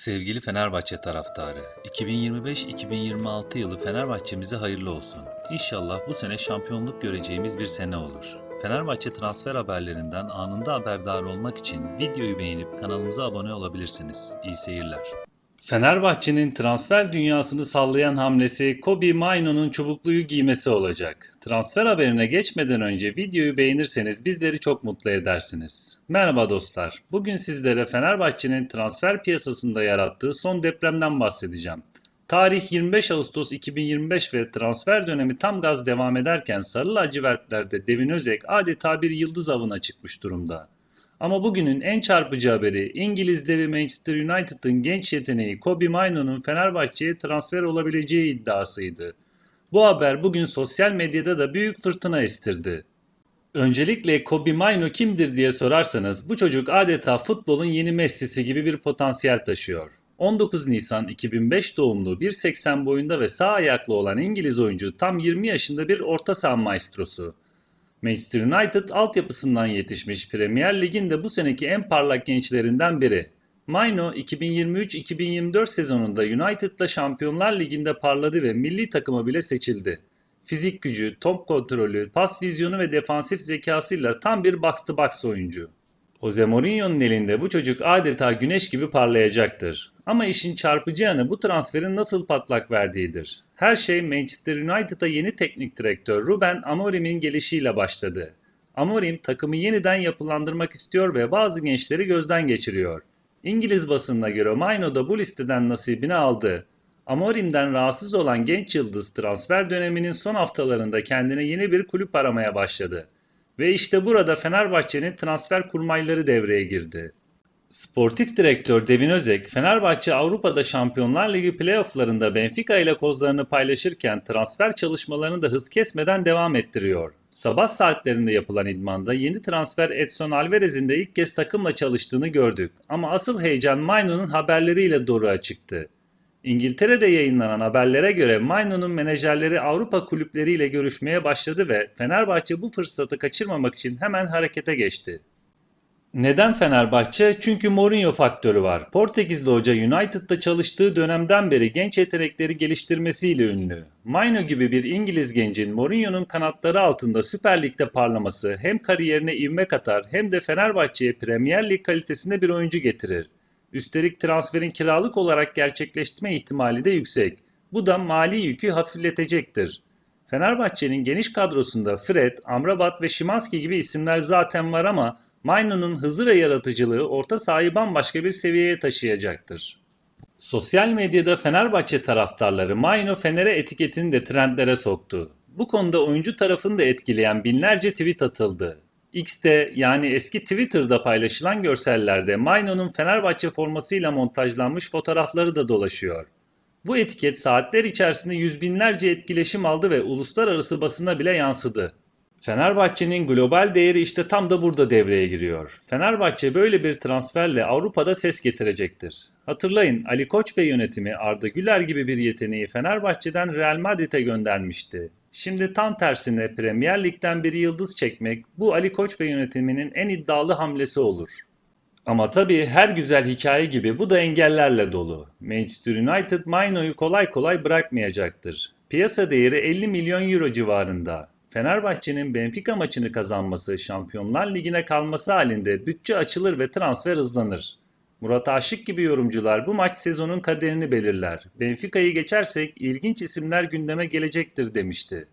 Sevgili Fenerbahçe taraftarı, 2025-2026 yılı Fenerbahçemize hayırlı olsun. İnşallah bu sene şampiyonluk göreceğimiz bir sene olur. Fenerbahçe transfer haberlerinden anında haberdar olmak için videoyu beğenip kanalımıza abone olabilirsiniz. İyi seyirler. Fenerbahçe'nin transfer dünyasını sallayan hamlesi Kobe Maino'nun çubukluyu giymesi olacak. Transfer haberine geçmeden önce videoyu beğenirseniz bizleri çok mutlu edersiniz. Merhaba dostlar. Bugün sizlere Fenerbahçe'nin transfer piyasasında yarattığı son depremden bahsedeceğim. Tarih 25 Ağustos 2025 ve transfer dönemi tam gaz devam ederken Sarı lacivertlerde Devin Özek adeta bir yıldız avına çıkmış durumda. Ama bugünün en çarpıcı haberi İngiliz devi Manchester United'ın genç yeteneği Kobe Maino'nun Fenerbahçe'ye transfer olabileceği iddiasıydı. Bu haber bugün sosyal medyada da büyük fırtına estirdi. Öncelikle Kobe Maino kimdir diye sorarsanız bu çocuk adeta futbolun yeni Messi'si gibi bir potansiyel taşıyor. 19 Nisan 2005 doğumlu 1.80 boyunda ve sağ ayaklı olan İngiliz oyuncu tam 20 yaşında bir orta saha maestrosu. Manchester United altyapısından yetişmiş Premier Lig'in de bu seneki en parlak gençlerinden biri. Maino 2023-2024 sezonunda United'la Şampiyonlar Ligi'nde parladı ve milli takıma bile seçildi. Fizik gücü, top kontrolü, pas vizyonu ve defansif zekasıyla tam bir box to box oyuncu. Jose Mourinho'nun elinde bu çocuk adeta güneş gibi parlayacaktır. Ama işin çarpıcı yanı bu transferin nasıl patlak verdiğidir. Her şey Manchester United'a yeni teknik direktör Ruben Amorim'in gelişiyle başladı. Amorim takımı yeniden yapılandırmak istiyor ve bazı gençleri gözden geçiriyor. İngiliz basınına göre Maino da bu listeden nasibini aldı. Amorim'den rahatsız olan genç yıldız transfer döneminin son haftalarında kendine yeni bir kulüp aramaya başladı. Ve işte burada Fenerbahçe'nin transfer kurmayları devreye girdi. Sportif direktör Devin Özek, Fenerbahçe Avrupa'da Şampiyonlar Ligi playofflarında Benfica ile kozlarını paylaşırken transfer çalışmalarını da hız kesmeden devam ettiriyor. Sabah saatlerinde yapılan idmanda yeni transfer Edson Alvarez'in de ilk kez takımla çalıştığını gördük. Ama asıl heyecan Maino'nun haberleriyle doğruğa çıktı. İngiltere'de yayınlanan haberlere göre Maino'nun menajerleri Avrupa kulüpleriyle görüşmeye başladı ve Fenerbahçe bu fırsatı kaçırmamak için hemen harekete geçti. Neden Fenerbahçe? Çünkü Mourinho faktörü var. Portekizli hoca United'da çalıştığı dönemden beri genç yetenekleri geliştirmesiyle ünlü. Maino gibi bir İngiliz gencin Mourinho'nun kanatları altında Süper Lig'de parlaması hem kariyerine ivme katar hem de Fenerbahçe'ye Premier Lig kalitesinde bir oyuncu getirir. Üstelik transferin kiralık olarak gerçekleştirme ihtimali de yüksek. Bu da mali yükü hafifletecektir. Fenerbahçe'nin geniş kadrosunda Fred, Amrabat ve Şimanski gibi isimler zaten var ama Maino'nun hızı ve yaratıcılığı orta sahayı bambaşka bir seviyeye taşıyacaktır. Sosyal medyada Fenerbahçe taraftarları Maino Fener'e etiketini de trendlere soktu. Bu konuda oyuncu tarafını da etkileyen binlerce tweet atıldı. X'te yani eski Twitter'da paylaşılan görsellerde Maino'nun Fenerbahçe formasıyla montajlanmış fotoğrafları da dolaşıyor. Bu etiket saatler içerisinde yüz binlerce etkileşim aldı ve uluslararası basına bile yansıdı. Fenerbahçe'nin global değeri işte tam da burada devreye giriyor. Fenerbahçe böyle bir transferle Avrupa'da ses getirecektir. Hatırlayın Ali Koç ve yönetimi Arda Güler gibi bir yeteneği Fenerbahçe'den Real Madrid'e göndermişti. Şimdi tam tersine Premier Lig'den bir yıldız çekmek bu Ali Koç ve yönetiminin en iddialı hamlesi olur. Ama tabii her güzel hikaye gibi bu da engellerle dolu. Manchester United Maino'yu kolay kolay bırakmayacaktır. Piyasa değeri 50 milyon euro civarında. Fenerbahçe'nin Benfica maçını kazanması, Şampiyonlar Ligi'ne kalması halinde bütçe açılır ve transfer hızlanır. Murat Aşık gibi yorumcular bu maç sezonun kaderini belirler. Benfica'yı geçersek ilginç isimler gündeme gelecektir demişti.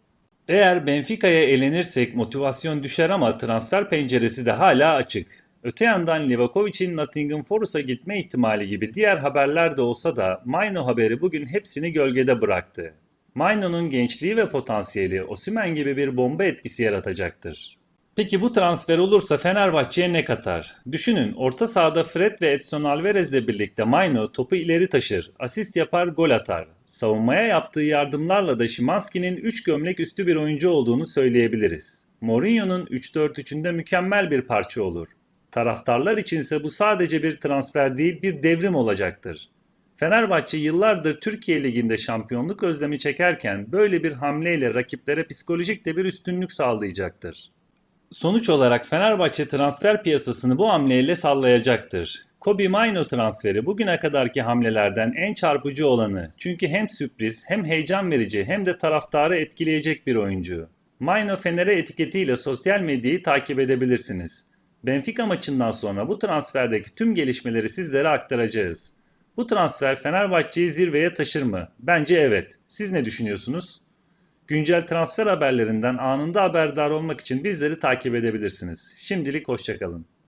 Eğer Benfica'ya elenirsek motivasyon düşer ama transfer penceresi de hala açık. Öte yandan Livakovic'in Nottingham Forest'a gitme ihtimali gibi diğer haberler de olsa da Maino haberi bugün hepsini gölgede bıraktı. Maino'nun gençliği ve potansiyeli Osimhen gibi bir bomba etkisi yaratacaktır. Peki bu transfer olursa Fenerbahçe'ye ne katar? Düşünün orta sahada Fred ve Edson Alvarez ile birlikte Maino topu ileri taşır, asist yapar, gol atar. Savunmaya yaptığı yardımlarla da Şimanski'nin 3 gömlek üstü bir oyuncu olduğunu söyleyebiliriz. Mourinho'nun 3-4-3'ünde mükemmel bir parça olur. Taraftarlar içinse bu sadece bir transfer değil bir devrim olacaktır. Fenerbahçe yıllardır Türkiye Ligi'nde şampiyonluk özlemi çekerken böyle bir hamleyle rakiplere psikolojik de bir üstünlük sağlayacaktır. Sonuç olarak Fenerbahçe transfer piyasasını bu hamleyle sallayacaktır. Kobe Maino transferi bugüne kadarki hamlelerden en çarpıcı olanı. Çünkü hem sürpriz hem heyecan verici hem de taraftarı etkileyecek bir oyuncu. Maino Fener'e etiketiyle sosyal medyayı takip edebilirsiniz. Benfica maçından sonra bu transferdeki tüm gelişmeleri sizlere aktaracağız. Bu transfer Fenerbahçe'yi zirveye taşır mı? Bence evet. Siz ne düşünüyorsunuz? Güncel transfer haberlerinden anında haberdar olmak için bizleri takip edebilirsiniz. Şimdilik hoşçakalın.